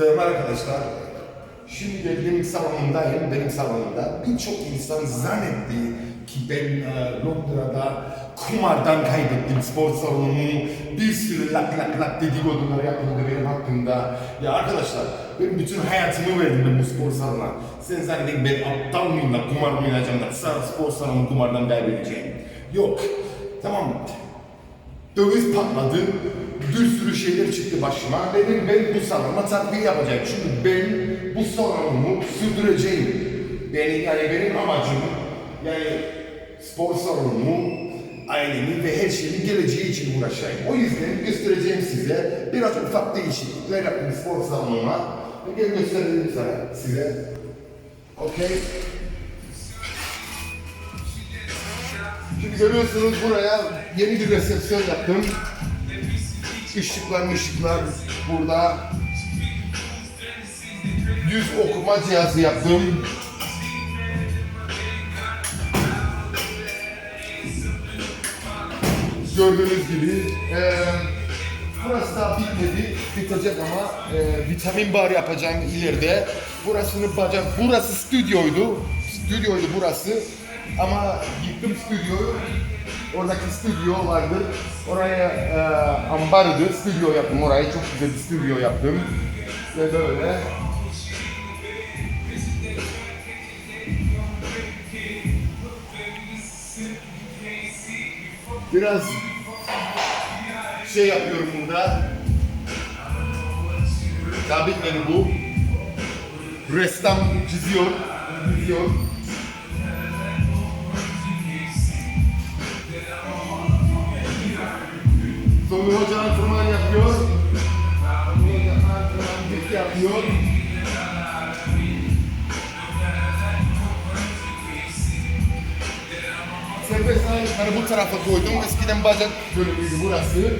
Selam arkadaşlar. Şimdi geldiğim salonundayım, benim salonumda. Birçok insan zannetti ki ben e, Londra'da kumardan kaybettim spor salonumu. Bir sürü lak lak lak dedikodular yapıldı benim hakkımda. Ya arkadaşlar ben bütün hayatımı verdim ben bu spor salonuna. Sen zannedin ben aptal mıyım da kumar oynayacağım da spor salonu kumardan kaybedeceğim. Yok. Tamam döviz patladı. Bir sürü şeyler çıktı başıma. Dedim ben bu salona takviye yapacağım. Çünkü ben bu salonumu sürdüreceğim. Benim, yani benim amacım yani spor salonumu, ailemi ve her şeyin geleceği için uğraşayım. O yüzden göstereceğim size biraz ufak değişiklikler yaptım spor salonuma. Ve göstereyim sana size. Okey. Görüyorsunuz buraya yeni bir resepsiyon yaptım. Işıklar ışıklar burada. Yüz okuma cihazı yaptım. Gördüğünüz gibi eee burası da bitmedi, bitecek ama eee, vitamin bar yapacağım ileride. Burasını bacak, burası stüdyoydu, stüdyoydu burası. Ama yıktım stüdyoyu. Oradaki stüdyo vardı. Oraya eee ambardı, stüdyo yaptım orayı. Çok güzel bir stüdyo yaptım. Ve böyle. Biraz şey yapıyorum burada. Daha bitmedi bu. Ressam çiziyor, çiziyor. Sonra hoca antrenman yapıyor. Antrenman yapıyor. Serbest ağırlıkları bu tarafa koydum. Eskiden bacak bölümüydü burası.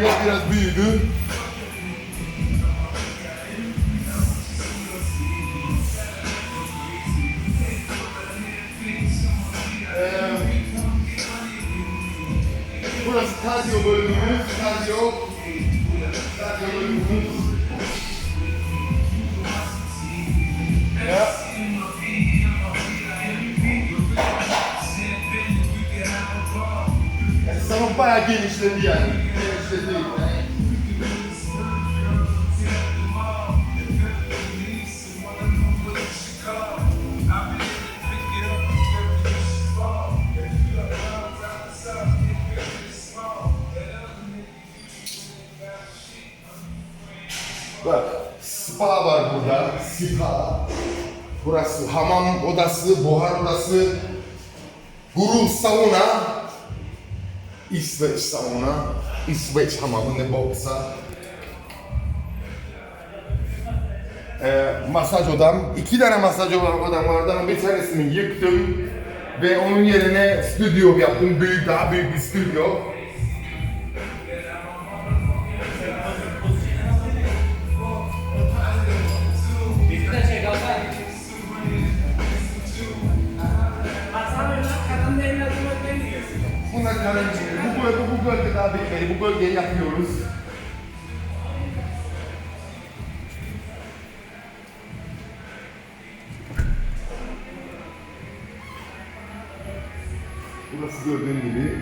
Biraz biraz büyüdü. Burası kardiyo bölümümüz. Kardiyo. Kardiyo bölümümüz. Yani salon bayağı genişledi yani. Genişledi yani. Bak, spa var burada, spa. Burası hamam odası, buhar odası, guru sauna, İsveç sauna, İsveç hamamı ne boksa. Ee, masaj odam, iki tane masaj odam vardı bir tanesini yıktım ve onun yerine stüdyo yaptım, büyük, daha büyük bir stüdyo. Bunlar karantina. Bu bölge, bu bölge daha bitmedi. Bu bölgeyi yapıyoruz. Burası gördüğün gibi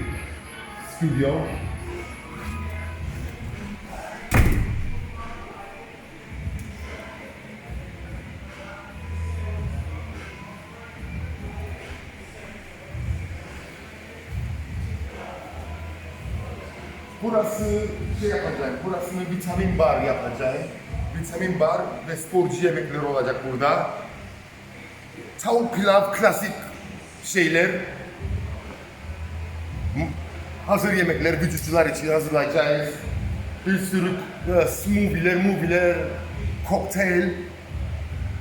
stüdyo. Burası şey yapacağım, burasını vitamin bar yapacağım. Vitamin bar ve sporcu yemekleri olacak burada. Tavuk pilav, klasik şeyler. Hazır yemekler vücutçular için hazırlayacağız. Bir sürü e, smoothie'ler, movie'ler, kokteyl,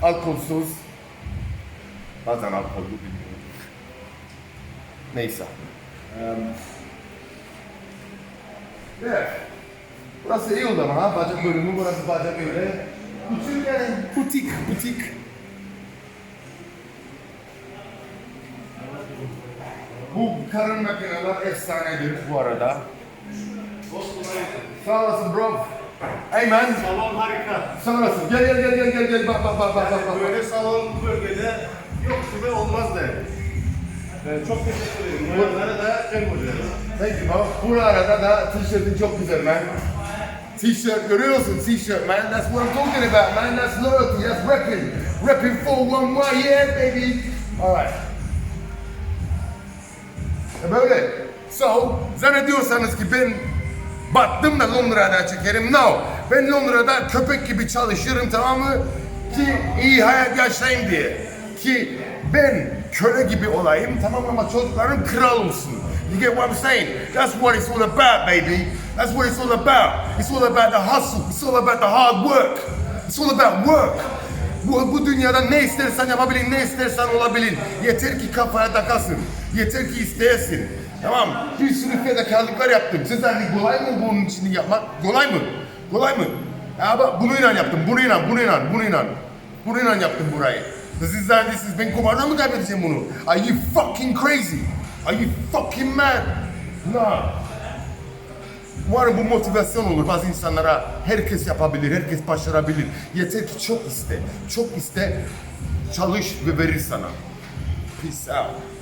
alkolsüz. Bazen alkollü bilmiyorum. Neyse. Em, Evet. Burası iyi oldu ama ha. Bacak bölümü, burası bacak öyle. Küçük yani butik, butik. Bu karın makineler efsanedir bu arada. Sağ olasın bro. Hey man. Salon harika. Sağ olasın. Gel gel gel gel gel gel. Bak bak bak bak bak. bak. Böyle salon bu bölgede yok gibi olmaz çok teşekkür ederim. Buraları da güzel. Thank you bro. Bu arada da tişörtün çok güzel man. T-shirt görüyorsun t-shirt man. That's what I'm talking about man. That's loyalty. That's repping. Repping 411 yeah baby. Alright. E böyle. So, zannediyorsanız ki ben battım da Londra'da çekerim. No. Ben Londra'da köpek gibi çalışırım tamam mı? Ki iyi hayat yaşayayım diye. Ki ben köle gibi olayım tamam ama çocuklarım kral olsun. You get what I'm saying? That's what it's all about baby. That's what it's all about. It's all about the hustle. It's all about the hard work. It's all about work. Bu, bu dünyada ne istersen yapabilin, ne istersen olabilin. Yeter ki kafaya takasın. Yeter ki isteyesin. Tamam. Bir sürü fedakarlıklar yaptım. Sizler de kolay mı bunun için yapmak? Kolay mı? Kolay mı? Ya bak bunu inan yaptım. Bunu inan, bunu inan, bunu inan. Bunu inan yaptım burayı. Siz ben kumardan mı kaybedeceğim bunu? Are you fucking crazy? Are you fucking mad? No. Umarım bu motivasyon olur bazı insanlara. Herkes yapabilir, herkes başarabilir. Yeter ki çok iste, çok iste, çalış ve verir sana. Peace out.